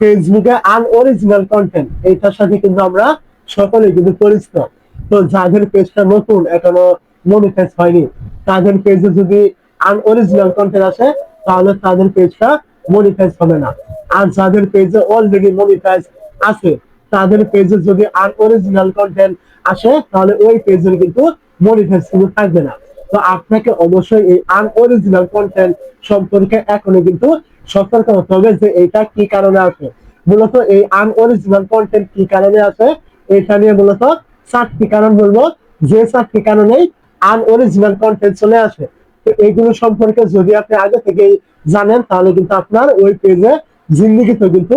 ফেসবুকে unoriginal content এইটার সাথে কিন্তু আমরা সকলেই কিন্তু পরিচিত। তো যাদের পেজটা নতুন, এখনও মনিটাইজ হয়নি, তাদের পেজে যদি আনঅরিজিনাল কন্টেন্ট আসে, তাহলে তাদের পেজটা মনিটাইজ হবে না। আর যাদের পেজে অলরেডি মনিটাইজ আছে, তাদের পেজে যদি আনঅরিজিনাল কন্টেন্ট আসে, তাহলে ওই পেজের কিন্তু মনিটাইজ কিন্তু থাকবে না। তো আপনাকে অবশ্যই এই আনঅরিজিনাল কন্টেন্ট সম্পর্কে এখনও কিন্তু সতর্ক হতে হবে যে এটা কি কারণে আছে? মূলত এই আনঅরিজিনাল কন্টেন্ট কি কারণে আছে? এটা নিয়ে মূলত চারটি কারণ বলব। যে চারটি কারণেই আনঅরিজিনাল কন্টেন্ট চলে আসে। তো এইগুলো সম্পর্কে যদি আপনি আগে থেকেই জানেন, তাহলে কিন্তু আপনার ওই পেজে জিন্দিগিতে কিন্তু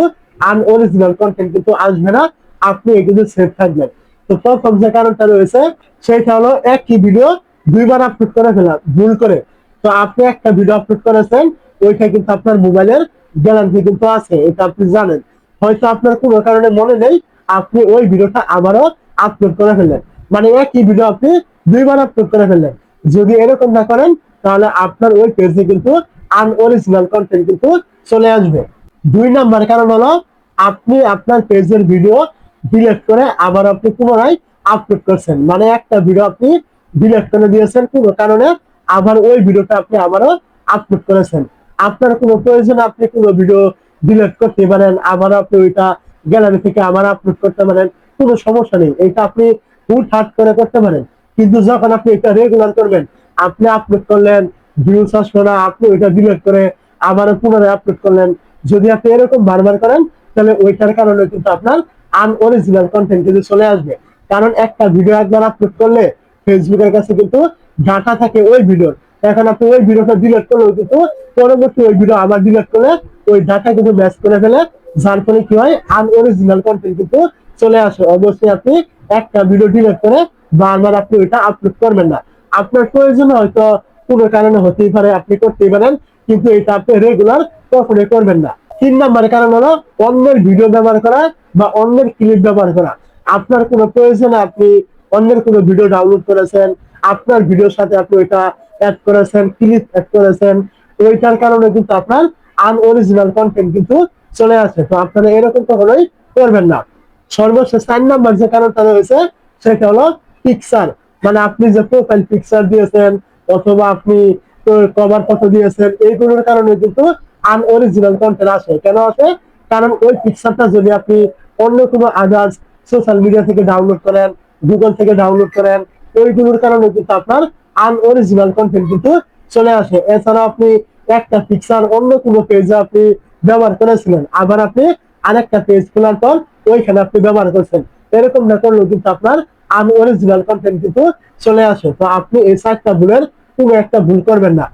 আনঅরিজিনাল কন্টেন্ট কিন্তু আসবে না। আপনি এগুলো সেফ থাকবেন। তো প্রথম যে কারণটা রয়েছে, সেটা হলো একই ভিডিও দুইবার আপলোড করে ফেলা ভুল করে। তো আপনি একটা ভিডিও আপলোড করেছেন ওইটা কিন্তু আপনার মোবাইলের গ্যালারি কিন্তু আছে, এটা আপনি জানেন। হয়তো আপনার কোনো কারণে মনে নেই, আপনি ওই ভিডিওটা আবারও আপলোড করে ফেললেন। মানে একই ভিডিও আপনি দুইবার আপলোড করে ফেললেন। যদি এরকম না করেন, তাহলে আপনার ওই পেজে কিন্তু আনঅরিজিনাল কন্টেন্ট কিন্তু চলে আসবে। দুই নাম্বার কারণ হলো, আপনি আপনার পেজের ভিডিও ডিলিট করে আবার আপনি পুনরায় আপলোড করছেন। মানে একটা ভিডিও আপনি ডিলিট করে দিয়েছেন কোনো কারণে, আবার ওই ভিডিওটা আপনি আবারও আপলোড করেছেন। আপনার কোনো প্রয়োজন, আপনি কোনো ভিডিও ডিলিট করতে পারেন, আবার আপনি ওইটা গ্যালারি থেকে আবার আপলোড করতে পারেন, কোনো সমস্যা নেই। এটা আপনি হুট হাট করে করতে পারেন। কিন্তু যখন আপনি এটা রেগুলার করবেন, আপনি আপলোড করলেন ভিউস আসলো না, আপনি ওইটা ডিলিট করে আবারও পুনরায় আপলোড করলেন। যদি আপনি এরকম বারবার করেন, তাহলে ওইটার কারণে কিন্তু আপনার আনঅরিজিনাল কন্টেন্ট কিন্তু চলে আসবে। কারণ একটা ভিডিও একবার আপলোড করলে ফেসবুকের কাছে কিন্তু ডাটা থাকে ওই ভিডিওর এখন আপনি ওই ভিডিওটা ডিলিট করলেও কিন্তু পরবর্তী ওই ভিডিও আবার ডিলিট করলে ওই ডাটা কিন্তু ম্যাচ করে ফেলে, যার ফলে কি হয় আনঅরিজিনাল কন্টেন্ট কিন্তু চলে আসে। অবশ্যই আপনি একটা ভিডিও ডিলিট করে বারবার আপনি ওইটা আপলোড করবেন না। আপনার প্রয়োজন হয়তো কোনো কারণে হতেই পারে, আপনি করতেই পারেন, কিন্তু এটা আপনি রেগুলার কখনোই করবেন না। তিন নম্বর কারণ হলো অন্যের ভিডিও ব্যবহার করা বা অন্যের ক্লিপ ব্যবহার করা। আপনার কোনো প্রয়োজনে আপনি অন্যের কোনো ভিডিও ডাউনলোড করেছেন, আপনার ভিডিওর সাথে আপনি ওইটা অ্যাড করেছেন ক্লিপ অ্যাড করেছেন ওইটার কারণে কিন্তু আপনার আনঅরিজিনাল কন্টেন্ট কিন্তু চলে আসে। তো আপনারা এরকম কখনোই করবেন না। সর্বশেষ চার যে কারণটা রয়েছে, সেটা হলো পিকচার মানে আপনি যে প্রোফাইল পিকচার দিয়েছেন, অথবা আপনি কভার ফটো দিয়েছেন, এইগুলোর কারণে কিন্তু আনঅরিজিনাল কন্টেন্ট আসে। কেন আসে? কারণ ওই পিকচারটা যদি আপনি অন্য কোনো আদার্স সোশ্যাল মিডিয়া থেকে ডাউনলোড করেন গুগল থেকে ডাউনলোড করেন ওইগুলোর কারণে কিন্তু আপনার আনঅরিজিনাল কন্টেন্ট কিন্তু চলে আসে। এছাড়া আপনি একটা পিকচার অন্য কোনো পেজে আপনি ব্যবহার করেছিলেন। আবার আপনি আরেকটা পেজ খোলার পর ওইখানে আপনি ব্যবহার করছেন। এরকম না করলেও কিন্তু আপনার আনঅরিজিনাল কন্টেন্ট কিন্তু চলে আসে। তো আপনি এই চারটা ভুলের কোনো একটা ভুল করবেন না।